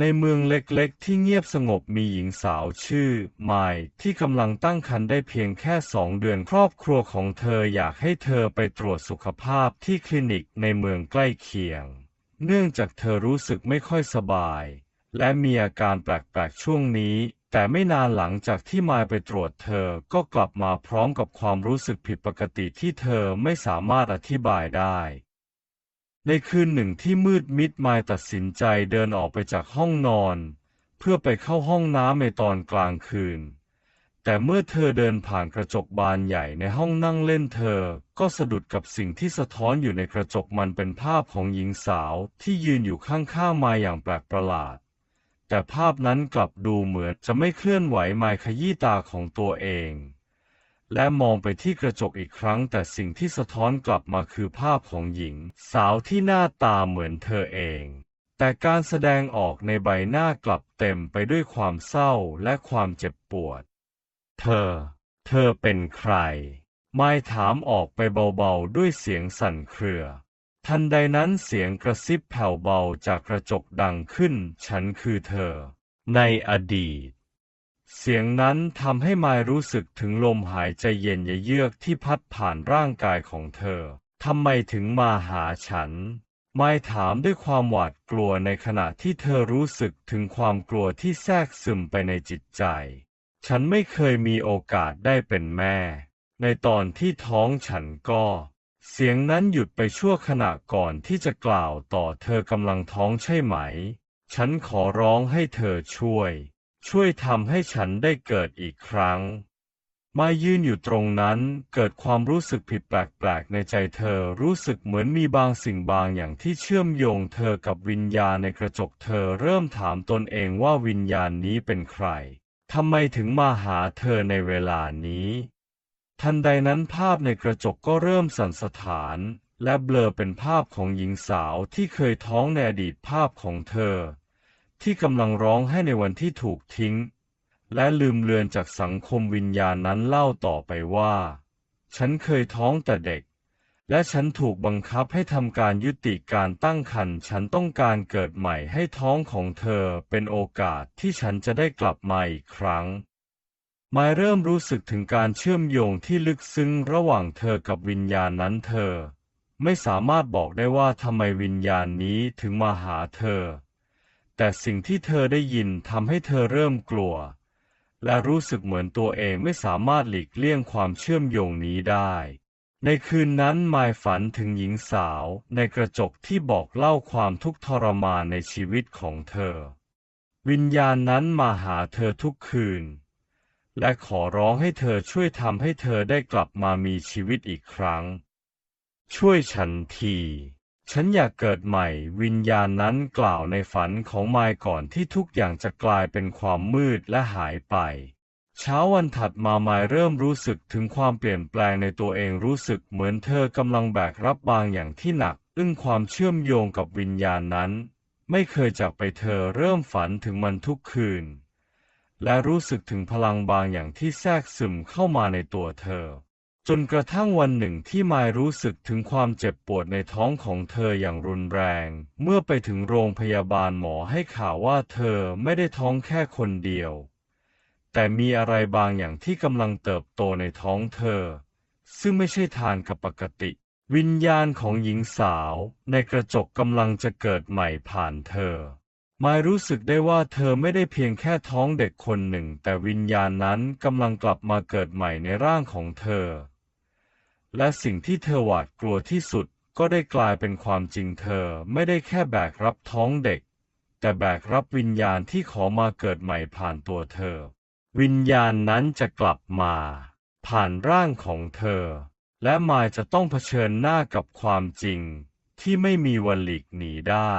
ในเมืองเล็กๆ ที่เงียบสงบมีหญิงสาวชื่อไมล์ที่กำลังตั้งครรภ์ได้เพียงแค่สองเดือนครอบครัวของเธออยากให้เธอไปตรวจสุขภาพที่คลินิกในเมืองใกล้เคียง เนื่องจากเธอรู้สึกไม่ค่อยสบาย และมีอาการแปลกๆช่วงนี้ แต่ไม่นานหลังจากที่มายไปตรวจเธอก็กลับมาพร้อมกับความรู้สึกผิดปกติที่เธอไม่สามารถอธิบายได้ ในคืนหนึ่งที่มืดมิดมายตัดสินใจเดินออกไปจากห้องนอน เพื่อไปเข้าห้องน้ำในตอนกลางคืน แต่เมื่อเธอเดินผ่านกระจกบานใหญ่ในห้องนั่งเล่นเธอ ก็สะดุดกับสิ่งที่สะท้อนอยู่ในกระจกมันเป็นภาพของหญิงสาวที่ยืนอยู่ข้างๆมายอย่างแปลกประหลาด แต่ภาพนั้นกลับดูเหมือนจะไม่เคลื่อนไหวมายขยี้ตาของตัวเอง และมองไปที่กระจกอีกครั้ง แต่สิ่งที่สะท้อนกลับมาคือภาพของหญิง สาวที่หน้าตาเหมือนเธอเอง แต่การแสดงออกในใบหน้ากลับเต็มไปด้วยความเศร้าและความเจ็บปวด เธอ เธอเป็นใคร ไม่ถามออกไปเบาๆด้วยเสียงสั่นเครือ ทันใดนั้นเสียงกระซิบแผ่วเบาจากกระจกดังขึ้น ฉันคือเธอ ในอดีต เสียงนั้นทำให้มายรู้สึกถึงลมหายใจเย็นเยือกที่พัดผ่านร่างกายของเธอ ทำไมถึงมาหาฉัน มายถามด้วยความหวาดกลัวในขณะที่เธอรู้สึกถึงความกลัวที่แทรกซึมไปในจิตใจ ฉันไม่เคยมีโอกาสได้เป็นแม่ ในตอนที่ท้องฉันก็ เสียงนั้นหยุดไปชั่วขณะก่อนที่จะกล่าวต่อเธอกำลังท้องใช่ไหม ฉันขอร้องให้เธอช่วย ช่วยทำให้ฉันได้เกิดอีกครั้ง มายืนอยู่ตรงนั้นเกิดความรู้สึกผิดแปลกๆ ในใจเธอรู้สึกเหมือนมีบางสิ่งบางอย่างที่เชื่อมโยงเธอกับวิญญาณในกระจกเธอเริ่มถามตนเองว่าวิญญาณนี้เป็นใครทำไมถึงมาหาเธอในเวลานี้ ทันใดนั้นภาพในกระจกก็เริ่มสั่นสะท้านและเบลอเป็นภาพของหญิงสาวที่เคยท้องในอดีตภาพของเธอ ที่กำลังร้องให้ในวันที่ถูกทิ้ง และลืมเลือนจากสังคมวิญญาณนั้นเล่าต่อไปว่า ฉันเคยท้องแต่เด็ก และฉันถูกบังคับให้ทำการยุติการตั้งครรภ์ฉันต้องการเกิดใหม่ให้ท้องของเธอเป็นโอกาสที่ฉันจะได้กลับมาอีกครั้งมายเริ่มรู้สึกถึงการเชื่อมโยงที่ลึกซึ้งระหว่างเธอกับวิญญาณนั้นเธอ ไม่สามารถบอกได้ว่าทำไมวิญญาณนี้ถึงมาหาเธอ แต่สิ่งที่เธอได้ยินทำให้เธอเริ่มกลัว และรู้สึกเหมือนตัวเองไม่สามารถหลีกเลี่ยงความเชื่อมโยงนี้ได้ ในคืนนั้นมายฝันถึงหญิงสาวในกระจกที่บอกเล่าความทุกข์ทรมานในชีวิตของเธอ วิญญาณนั้นมาหาเธอทุกคืน และขอร้องให้เธอช่วยทำให้เธอได้กลับมามีชีวิตอีกครั้ง ช่วยฉันที ฉันอยากเกิดใหม่ วิญญาณนั้นกล่าวในฝันของมายก่อนที่ทุกอย่างจะกลายเป็นความมืดและหายไป เช้าวันถัดมามายเริ่มรู้สึกถึงความเปลี่ยนแปลงในตัวเองรู้สึกเหมือนเธอกำลังแบกรับบางอย่างที่หนัก อึ้งความเชื่อมโยงกับวิญญาณนั้น ไม่เคยจากไปเธอเริ่มฝันถึงมันทุกคืน และรู้สึกถึงพลังบางอย่างที่แทรกซึมเข้ามาในตัวเธอ จนกระทั่งวันหนึ่งที่มายรู้สึกถึงความเจ็บปวดในท้องของเธออย่างรุนแรง เมื่อไปถึงโรงพยาบาลหมอให้ข่าวว่าเธอไม่ได้ท้องแค่คนเดียว แต่มีอะไรบางอย่างที่กำลังเติบโตในท้องเธอ ซึ่งไม่ใช่ทานกับปกติ วิญญาณของหญิงสาวในกระจกกำลังจะเกิดใหม่ผ่านเธอ มายรู้สึกได้ว่าเธอไม่ได้เพียงแค่ท้องเด็กคนหนึ่ง แต่วิญญาณนั้นกำลังกลับมาเกิดใหม่ในร่างของเธอ และสิ่งที่เธอหวาดกลัวที่สุดก็ได้กลายเป็นความจริงเธอไม่ได้แค่แบกรับท้องเด็ก แต่แบกรับวิญญาณที่ขอมาเกิดใหม่ผ่านตัวเธอ วิญญาณนั้นจะกลับมา ผ่านร่างของเธอ และมายจะต้องเผชิญหน้ากับความจริง ที่ไม่มีวันหลีกหนีได้